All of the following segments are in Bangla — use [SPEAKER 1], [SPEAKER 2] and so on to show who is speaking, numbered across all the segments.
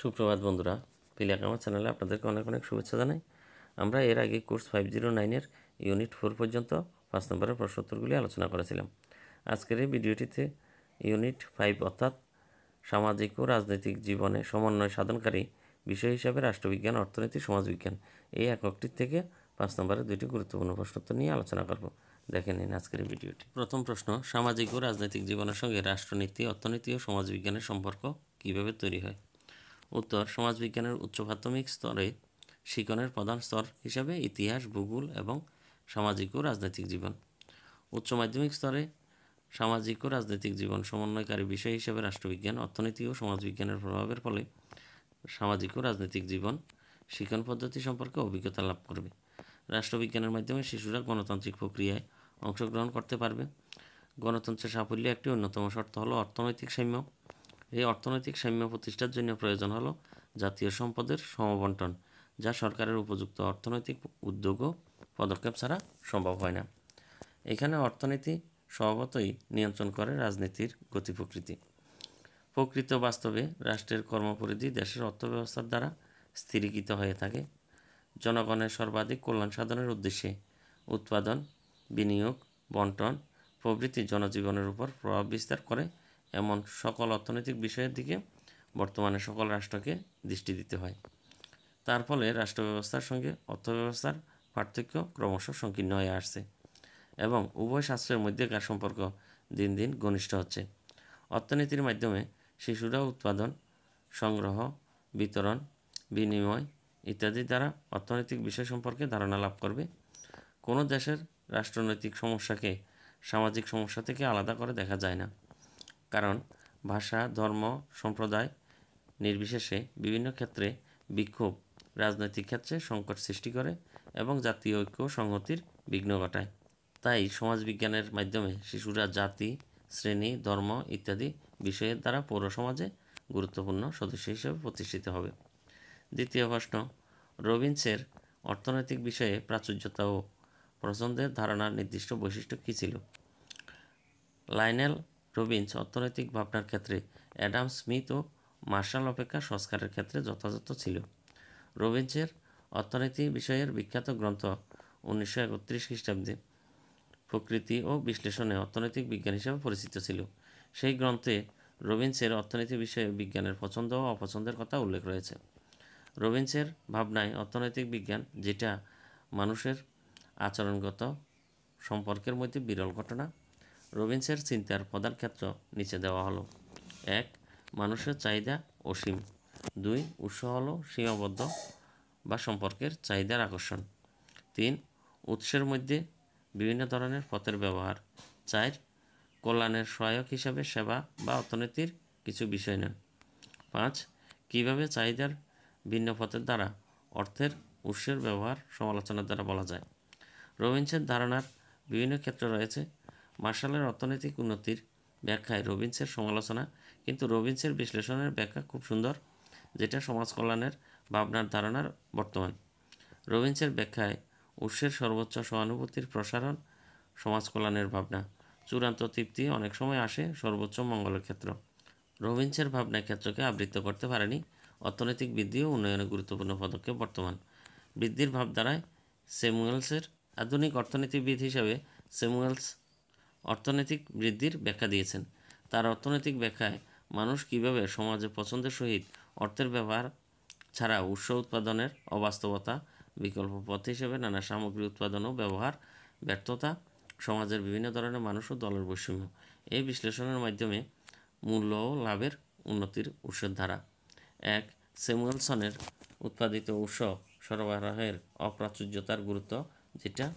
[SPEAKER 1] সুপ্রভাত বন্ধুরা পিলাক আমার চ্যানেলে আপনাদেরকে অনেক অনেক শুভেচ্ছা জানাই। আমরা এর আগে কোর্স ফাইভ জিরো নাইনের ইউনিট ফোর পর্যন্ত পাঁচ নম্বরের প্রশ্নোত্তরগুলি আলোচনা করেছিলাম। আজকের এই ভিডিওটিতে ইউনিট ফাইভ অর্থাৎ সামাজিক ও রাজনৈতিক জীবনে সমন্বয় সাধনকারী বিষয় হিসাবে রাষ্ট্রবিজ্ঞান, অর্থনীতি, সমাজবিজ্ঞান এই এককটির থেকে পাঁচ নম্বরের দুইটি গুরুত্বপূর্ণ প্রশ্নোত্তর নিয়ে আলোচনা করব। দেখে নিন আজকের ভিডিওটি। প্রথম প্রশ্ন, সামাজিক ও রাজনৈতিক জীবনের সঙ্গে রাষ্ট্রনীতি, অর্থনীতি ও সমাজবিজ্ঞানের সম্পর্ক কীভাবে তৈরি হয়? উত্তর, সমাজবিজ্ঞানের উচ্চ প্রাথমিক স্তরে শিকনের প্রধান স্তর হিসাবে ইতিহাস, ভূগোল এবং সামাজিক ও রাজনৈতিক জীবন। উচ্চ মাধ্যমিক স্তরে সামাজিক ও রাজনৈতিক জীবন সমন্বয়কারী বিষয় হিসেবে রাষ্ট্রবিজ্ঞান, অর্থনীতি ও সমাজবিজ্ঞানের প্রভাবের ফলে সামাজিক ও রাজনৈতিক জীবন শিক্ষণ পদ্ধতি সম্পর্কে অভিজ্ঞতা লাভ করবে। রাষ্ট্রবিজ্ঞানের মাধ্যমে শিশুরা গণতান্ত্রিক প্রক্রিয়ায় অংশগ্রহণ করতে পারবে। গণতন্ত্রের সাফল্য একটি অন্যতম শর্ত হলো অর্থনৈতিক সাম্য। এই অর্থনৈতিক সাম্য প্রতিষ্ঠার জন্য প্রয়োজন হলো জাতীয় সম্পদের সমবন্টন, যা সরকারের উপযুক্ত অর্থনৈতিক উদ্যোগ ও পদক্ষেপ ছাড়া সম্ভব হয় না। এখানে অর্থনীতি স্বভাবতই নিয়ন্ত্রণ করে রাজনীতির গতি প্রকৃতি। প্রকৃত বাস্তবে রাষ্ট্রের কর্মপরিধি দেশের অর্থব্যবস্থার দ্বারা স্থিরীকৃত হয়ে থাকে। জনগণের সর্বাধিক কল্যাণ সাধনের উদ্দেশ্যে উৎপাদন, বিনিয়োগ, বন্টন প্রভৃতি জনজীবনের উপর প্রভাব বিস্তার করে এমন সকল অর্থনৈতিক বিষয়ের দিকে বর্তমানে সকল রাষ্ট্রকে দৃষ্টি দিতে হয়। তার ফলে রাষ্ট্র ব্যবস্থার সঙ্গে অর্থব্যবস্থার পার্থক্য ক্রমশ সংকীর্ণ হয়ে আসছে এবং উভয় শাস্ত্রের মধ্যেকার সম্পর্ক দিন দিন ঘনিষ্ঠ হচ্ছে। অর্থনীতির মাধ্যমে শিশুরা উৎপাদন, সংগ্রহ, বিতরণ, বিনিময় ইত্যাদি দ্বারা অর্থনৈতিক বিষয় সম্পর্কে ধারণা লাভ করবে। কোনো দেশের রাষ্ট্রনৈতিক সমস্যাকে সামাজিক সমস্যা থেকে আলাদা করে দেখা যায় না। কারণ ভাষা, ধর্ম, সম্প্রদায় নির্বিশেষে বিভিন্ন ক্ষেত্রে বিক্ষোভ রাজনৈতিক ক্ষেত্রে সংকট সৃষ্টি করে এবং জাতীয় ঐক্য সংহতির বিঘ্ন ঘটায়। তাই সমাজবিজ্ঞানের মাধ্যমে শিশুরা জাতি, শ্রেণি, ধর্ম ইত্যাদি বিষয়ের দ্বারা পৌর সমাজে গুরুত্বপূর্ণ সদস্য হিসেবে প্রতিষ্ঠিত হবে। দ্বিতীয় প্রশ্ন রবিন্সের অর্থনৈতিক বিষয়ে প্রাচুর্যতা ও পছন্দের ধারণার নির্দিষ্ট বৈশিষ্ট্য কী ছিল? লাইনেল রবিন্স অর্থনৈতিক ভাবনার ক্ষেত্রে অ্যাডাম স্মিথ ও মার্শাল অপেক্ষা সংস্কারের ক্ষেত্রে যথাযথ ছিল। রবিন্সের অর্থনীতি বিষয়ের বিখ্যাত গ্রন্থ উনিশশো একত্রিশ খ্রিস্টাব্দে প্রকৃতি ও বিশ্লেষণে অর্থনৈতিক বিজ্ঞান হিসেবে পরিচিত ছিল। সেই গ্রন্থে রবিন্সের অর্থনীতি বিষয়ে বিজ্ঞানের পছন্দ ও অপছন্দের কথা উল্লেখ রয়েছে। রবিন্সের ভাবনায় অর্থনৈতিক বিজ্ঞান, যেটা মানুষের আচরণগত সম্পর্কের মধ্যে বিরল ঘটনা রবিন্সের চিন্তার প্রধান ক্ষেত্র নিচে দেওয়া হলো। এক, মানুষের চাহিদা অসীম। দুই উৎস হলো সীমাবদ্ধ বা সম্পর্কের চাহিদার আকর্ষণ। তিন, উৎসের মধ্যে বিভিন্ন ধরনের পথের ব্যবহার। চার, কল্যাণের সহায়ক হিসাবে সেবা বা অর্থনীতির কিছু বিষয় নেন। পাঁচ, কীভাবে চাহিদার ভিন্ন পথের দ্বারা অর্থের উৎসের ব্যবহার সমালোচনার দ্বারা বলা যায়। রবিন্সের ধারণার বিভিন্ন ক্ষেত্র রয়েছে। মার্শালের অর্থনৈতিক উন্নতির ব্যাখ্যায় রবিন্সের সমালোচনা কিন্তু রবিন্সের বিশ্লেষণের ব্যাখ্যা খুব সুন্দর, যেটা সমাজ কল্যাণের ভাবনার ধারণার বর্তমান। রবিন্সের ব্যাখ্যায় উৎসের সর্বোচ্চ সহানুভূতির প্রসারণ সমাজ কল্যাণের ভাবনা। চূড়ান্ত তৃপ্তি অনেক সময় আসে সর্বোচ্চ মঙ্গলের ক্ষেত্র। রবিন্সের ভাবনা ক্ষেত্রকে আবৃত্ত করতে পারেনি। অর্থনৈতিক বৃদ্ধি ও উন্নয়নের গুরুত্বপূর্ণ পদক্ষেপ বর্তমান। বৃদ্ধির ভাবধারায় সেমুয়েলসের আধুনিক অর্থনীতিবিদ হিসাবে সেমুয়েলস অর্থনৈতিক বৃদ্ধির ব্যাখ্যা দিয়েছেন। তার অর্থনৈতিক ব্যাখ্যায় মানুষ কীভাবে সমাজে পছন্দের সহিত অর্থের ব্যবহার ছাড়া উৎস উৎপাদনের অবাস্তবতা, বিকল্প পথ হিসেবে নানা সামগ্রী উৎপাদন ও ব্যবহার, ব্যর্থতা, সমাজের বিভিন্ন ধরনের মানুষ ও দলের বৈষম্য এই বিশ্লেষণের মাধ্যমে মূল্য ও লাভের উন্নতির উৎসের ধারা। এক, স্যামুয়েলসনের উৎপাদিত উৎস সরবরাহের অপ্রাচুর্যতার গুরুত্ব, যেটা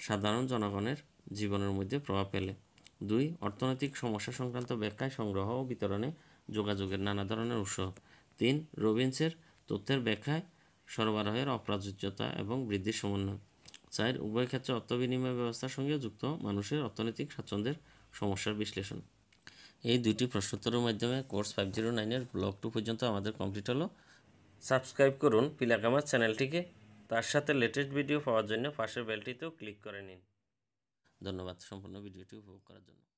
[SPEAKER 1] সাধারণ জনগণের জীবনের মধ্যে প্রভাব ফেলে। দুই, অর্থনৈতিক সমস্যা সংক্রান্ত ব্যাখ্যায় সংগ্রহ ও বিতরণে যোগাযোগের নানা ধরনের উৎস। তিন, রবিন্সের তথ্যের ব্যাখ্যায় সরবরাহের অপ্রাচুর্যতা এবং বৃদ্ধির সমন্বয়। চার, উভয় ক্ষেত্রে অর্থ বিনিময় ব্যবস্থার সঙ্গে যুক্ত মানুষের অর্থনৈতিক স্বাচ্ছন্দ্যের সমস্যার বিশ্লেষণ। এই দুইটি প্রশ্নোত্তরের মাধ্যমে কোর্স ফাইভ জিরো নাইনের ব্লগ টু পর্যন্ত আমাদের কমপ্লিট হলো। সাবস্ক্রাইব করুন পিলাকামার চ্যানেলটিকে। তার সাথে লেটেস্ট ভিডিও পাওয়ার জন্য পাশের বেলটিতেও ক্লিক করে নিন। ধন্যবাদ সম্পূর্ণ ভিডিওটি উপভোগ করার জন্য।